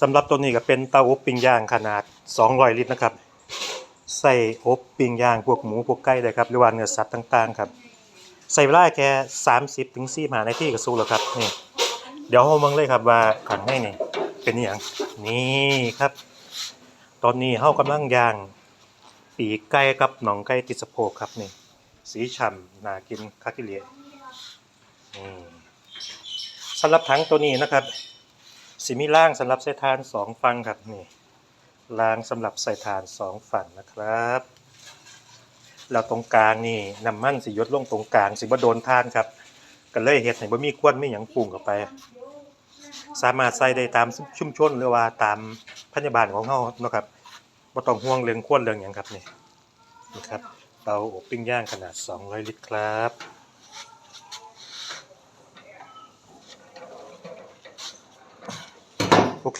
สำหรับตัวนี้ก็เป็นเตาอบปิ้งย่างขนาด 200 ลิตรนะครับ ใส่อบปิ้งย่างพวกหมูพวกไก่ได้ครับหรือว่าเนื้อสัตว์ต่างๆครับ ใส่เวลาแค่30ถึง45นาทีก็สุกแล้วครับนี่เดี๋ยวเรามองเลยครับว่าข้างในนี่เป็นอย่างนี่ครับ ตอนนี้เฮากำลังย่าง ปีกไก่กับหนองไก่ติดสะโพกครับนี่ สีฉ่ำน่ากินคักที่เลียนี่สำหรับถังตัวนี้นะครับ สิมีล่างสำหรับใส่ทานสองฝั่งครับนี่ล่างสำหรับใส่ทานสองฝั่งนะครับแล้วตรงกลางนี่น้ำมันสิยดลงตรงกลางสิบ่โดนทานครับก็เลยเฮ็ดให้บ่มีควันมีหยังปรุงเข้าไป สามารถใส่ได้ตามชุมชนหรือว่าตามพยาบาลของเฮาเนาะครับบ่ต้องห่วงเรื่องควนเรื่องหยังครับนี่นี่ครับเตาอบปิ้งย่างขนาด 200 ลิตรครับ